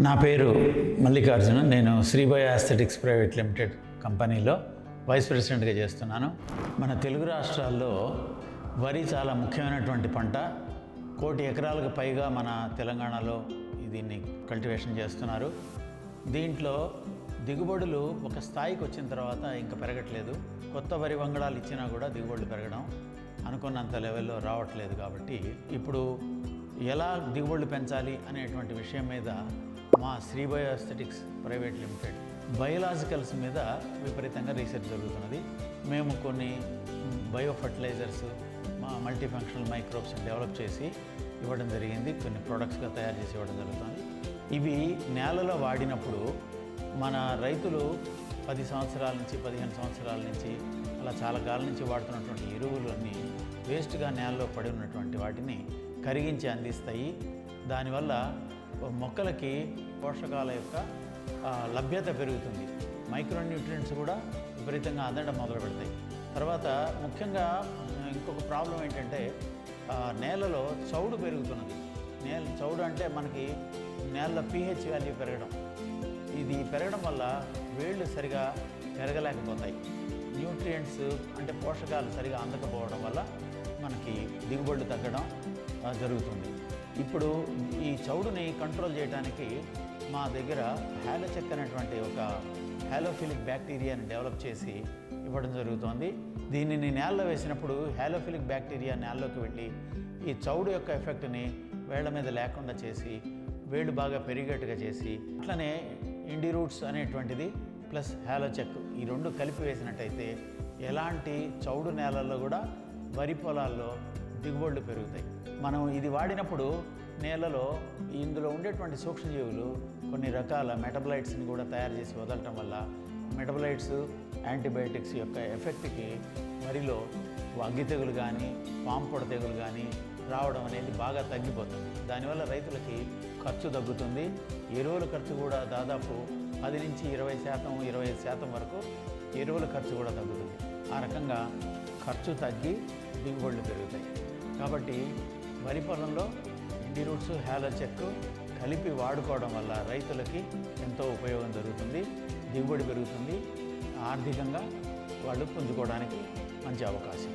నా పేరు మల్లికార్జున. నేను శ్రీభయ ఆస్థెటిక్స్ ప్రైవేట్ లిమిటెడ్ కంపెనీలో వైస్ ప్రెసిడెంట్గా చేస్తున్నాను. మన తెలుగు రాష్ట్రాల్లో వరి చాలా ముఖ్యమైనటువంటి పంట. కోటి ఎకరాలకు పైగా మన తెలంగాణలో దీన్ని కల్టివేషన్ చేస్తున్నారు. దీంట్లో దిగుబడులు ఒక స్థాయికి వచ్చిన తర్వాత ఇంకా పెరగట్లేదు. కొత్త వరి వంగడాలు ఇచ్చినా కూడా దిగుబడులు పెరగడం అనుకున్నంత లెవెల్లో రావట్లేదు కాబట్టి ఇప్పుడు ఎలా దిగుబడులు పెంచాలి అనేటువంటి విషయం మీద మా Shri Biosthetics Private Limited biologicals మీద విపరీతంగా రీసెర్చ్ జరుగుతున్నది. మేము కొన్ని బయో ఫర్టిలైజర్స్ మా మల్టీఫంక్షనల్ మైక్రోబ్స్ డెవలప్ చేసి ఇవ్వడం జరిగింది. కొన్ని ప్రొడక్ట్స్గా తయారు చేసి ఇవ్వడం జరుగుతుంది. ఇవి నేలలో వాడినప్పుడు మన రైతులు పది సంవత్సరాల నుంచి పదిహేను సంవత్సరాల నుంచి అలా చాలా కాలం నుంచి వాడుతున్నటువంటి ఎరువులన్నీ వేస్ట్గా నేలలో పడి ఉన్నటువంటి వాటిని కరిగించి అందిస్తాయి. దానివల్ల మొక్కలకి పోషకాల యొక్క లభ్యత పెరుగుతుంది. మైక్రో న్యూట్రియంట్స్ కూడా విపరీతంగా అందడం మొదలు పెడతాయి. తర్వాత ముఖ్యంగా ఇంకొక ప్రాబ్లం ఏంటంటే నేలలో చౌడు పెరుగుతున్నది. నేల చౌడు అంటే మనకి నేలలో పీహెచ్ వాల్యూ పెరగడం. ఇది పెరగడం వల్ల వేళ్ళు సరిగా పెరగలేకపోతాయి. న్యూట్రియంట్స్ అంటే పోషకాలు సరిగా అందకపోవడం వల్ల మనకి దిగుబడులు తగ్గడం జరుగుతుంది. ఇప్పుడు ఈ చౌడుని కంట్రోల్ చేయడానికి మా దగ్గర హ్యాలోచెక్ అనేటువంటి ఒక హ్యాలోఫిలిక్ బ్యాక్టీరియాని డెవలప్ చేసి ఇవ్వడం జరుగుతోంది. దీనిని నేలలో వేసినప్పుడు హ్యాలోఫిలిక్ బ్యాక్టీరియా నేలలోకి వెళ్ళి ఈ చౌడు యొక్క ఎఫెక్ట్ని వేళ్ళ మీద లేకుండా చేసి వేళ్ళు బాగా పెరిగేట్టుగా చేసి అట్లనే ఇండి రూట్స్ అనేటువంటిది ప్లస్ హ్యాలోచెక్ ఈ రెండు కలిపి వేసినట్టయితే ఎలాంటి చౌడు నేలల్లో కూడా వరి పొలాల్లో దిగుబడులు పెరుగుతాయి. మనం ఇది వాడినప్పుడు నేలలో ఇందులో ఉండేటువంటి సూక్ష్మజీవులు కొన్ని రకాల మెటబలైట్స్ని కూడా తయారు చేసి వదలటం వల్ల మెటబలైట్స్ యాంటీబయాటిక్స్ యొక్క ఎఫెక్ట్కి వరిలో అగ్గి తెగులు కానీ పాంపొడ తెగులు కానీ రావడం అనేది బాగా తగ్గిపోతుంది. దానివల్ల రైతులకి ఖర్చు తగ్గుతుంది. ఎరువుల ఖర్చు కూడా దాదాపు పది నుంచి ఇరవై శాతం ఇరవై ఐదు శాతం వరకు ఎరువుల ఖర్చు కూడా తగ్గుతుంది. ఆ రకంగా ఖర్చు తగ్గి దిగుబడులు పెరుగుతాయి. కాబట్టి వరి పొలంలో ఇండి రూట్స్ హ్యాలో చెక్ కలిపి వాడుకోవడం వల్ల రైతులకి ఎంతో ఉపయోగం జరుగుతుంది దిగుబడి పెరుగుతుంది ఆర్థికంగా వాళ్ళు పుంజుకోవడానికి మంచి అవకాశం.